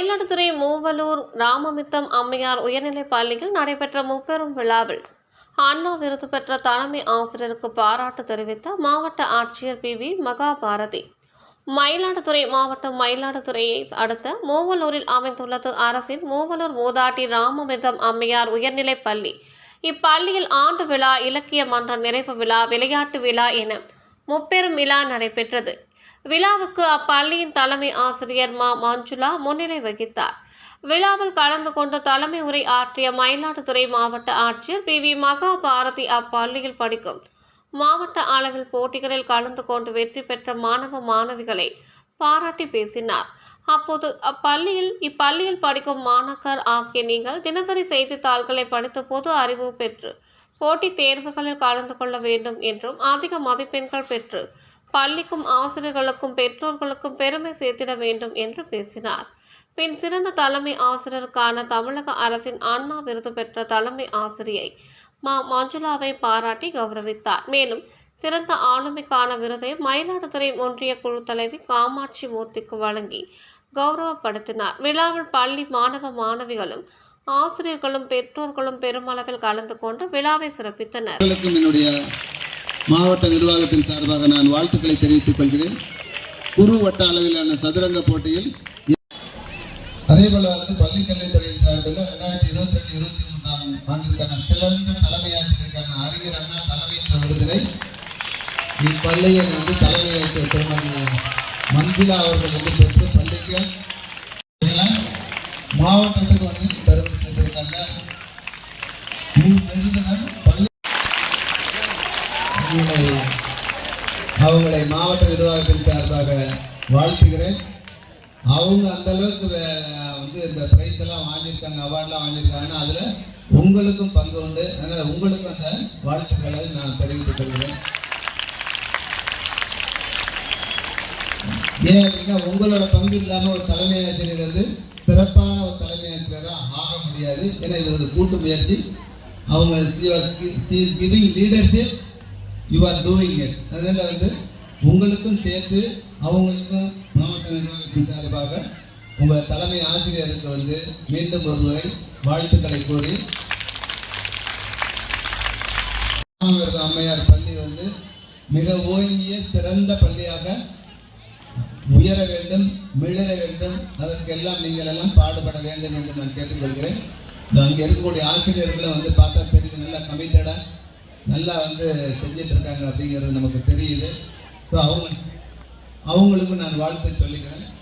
மயிலாடுதுறை மூவலூர் ராமமித்தம் அம்மையார் உயர்நிலைப் பள்ளியில் நடைபெற்ற முப்பெரும் விழாவில் அண்ணா விருது பெற்ற தலைமை ஆசிரியருக்கு பாராட்டு தெரிவித்த மாவட்ட ஆட்சியர் பி. வி. மகாபாரதி. மயிலாடுதுறை மாவட்டம் மயிலாடுதுறையை அடுத்த மூவலூரில் அமைந்துள்ளது அரசின் மூவலூர் மூதாட்டி ராமமிதம் அம்மையார் உயர்நிலைப் பள்ளி. இப்பள்ளியில் ஆண்டு விழா இலக்கிய மன்ற நிறைவு விழா விளையாட்டு விழா என முப்பெரும் விழா நடைபெற்றது. விழாவுக்கு அப்பள்ளியின் தலைமை ஆசிரியர் மா மஞ்சுளா முன்னிலை வகித்தார். விழாவில் கலந்து கொண்டு தலைமை உரை ஆற்றிய மயிலாடுதுறை மாவட்ட ஆட்சியர் பி. வி. மகாபாரதி அப்பள்ளியில் படிக்கும் மாவட்ட அளவில் போட்டிகளில் கலந்து கொண்டு வெற்றி பெற்ற மாணவ மாணவிகளை பாராட்டி பேசினார். அப்போது அப்பள்ளியில் இப்பள்ளியில் படிக்கும் மாணக்கர் ஆகிய நீங்கள் தினசரி செய்தித்தாள்களை படித்து பொது அறிவு பெற்று போட்டித் தேர்வுகளில் கலந்து கொள்ள வேண்டும் என்றும் அதிக மதிப்பெண்கள் பெற்று பள்ளிக்கும் ஆசிரியர்களுக்கும் பெற்றோர்களுக்கும் பெருமை சேர்த்திட வேண்டும் என்று பேசினார். பின் சிறந்த தலைமை ஆசிரியருக்கான தமிழக அரசின் அண்ணா விருது பெற்ற தலைமை ஆசிரியை மா. மஞ்சுளாவை பாராட்டி கௌரவித்தார். மேலும் சிறந்த ஆளுமைக்கான விருதை மயிலாடுதுறை ஒன்றிய குழு தலைவி காமாட்சி மூர்த்திக்கு வழங்கி கௌரவப்படுத்தினார். விழாவில் பள்ளி மாணவ மாணவிகளும் ஆசிரியர்களும் பெற்றோர்களும் பெருமளவில் கலந்து கொண்டு விழாவை சிறப்பித்தனர். மாவட்ட நிர்வாகத்தின் சார்பாக நான் வாழ்த்துக்களை தெரிவித்துக் கொள்கிறேன். குறு வட்ட அளவிலான சதுரங்க போட்டியில் அதேபோல வந்து பள்ளிக்கல்வித்துறையின் சார்பில் ரெண்டாயிரத்தி இருபத்தி ரெண்டு இருபத்தி மூன்றாம் ஆண்டிற்கான சிறந்த தலைமையாசிரியருக்கான அறிஞர் அண்ணா தலைமை என்ற விருதினை இப்பள்ளியை வந்து தலைமையாசிரியர் ஏற்ற திருமதி மஞ்சுளா அவர்கள் வந்து பெற்று பள்ளிக்கு மாவட்டத்துக்கு வந்து பெருமை சேர்த்திருக்காங்க. மூணு அவங்களை மாவட்ட நிர்வாகத்தின் சார்பாக வாழ்த்துகிறேன். அவங்க அந்த அளவுக்கு வே- வந்து இந்த பிரைஸ் எல்லாம் வாங்கியிருக்காங்க அவார்ட்லாம் வாங்கியிருக்காங்கன்னா அதில் உங்களுக்கும் பங்கு உண்டு. அதனால் உங்களுக்கும் அந்த வாழ்த்துக்களை நான் தெரிவித்துக் கொள்கிறேன். ஏன் அப்படின்னா உங்களோட பங்கு இல்லாமல் ஒரு தலைமை ஆசிரியர் வந்து சிறப்பான ஒரு தலைமை ஆசிரியராக ஆக முடியாது. ஏன்னா இது ஒரு கூட்டு முயற்சி. அவங்க giving leadership you are doing it அதில் வந்து உங்களுக்கும் சேர்த்து அவங்களுக்கும் மாவட்ட நிர்வாகத்தின் சார்பாக உங்கள் தலைமை ஆசிரியருக்கு வந்து மீண்டும் ஒரு முறை வாழ்த்துக்களை கூறி அம்மையார் பள்ளி வந்து மிக ஓய்விய சிறந்த பள்ளியாக உயர வேண்டும் மிளர வேண்டும். அதற்கெல்லாம் நீங்கள் எல்லாம் பாடுபட வேண்டும் என்று நான் கேட்டுக்கொள்கிறேன். அங்கே இருக்கக்கூடிய ஆசிரியர்களை வந்து பார்த்தா தெரியுது நல்லா கமிட்டடாக நல்லா வந்து செஞ்சிட்டு இருக்காங்க அப்படிங்கிறது நமக்கு தெரியுது. ஸோ அவங்க அவங்களுக்கும் நான் வாழ்த்து சொல்லிக்கிறேன்.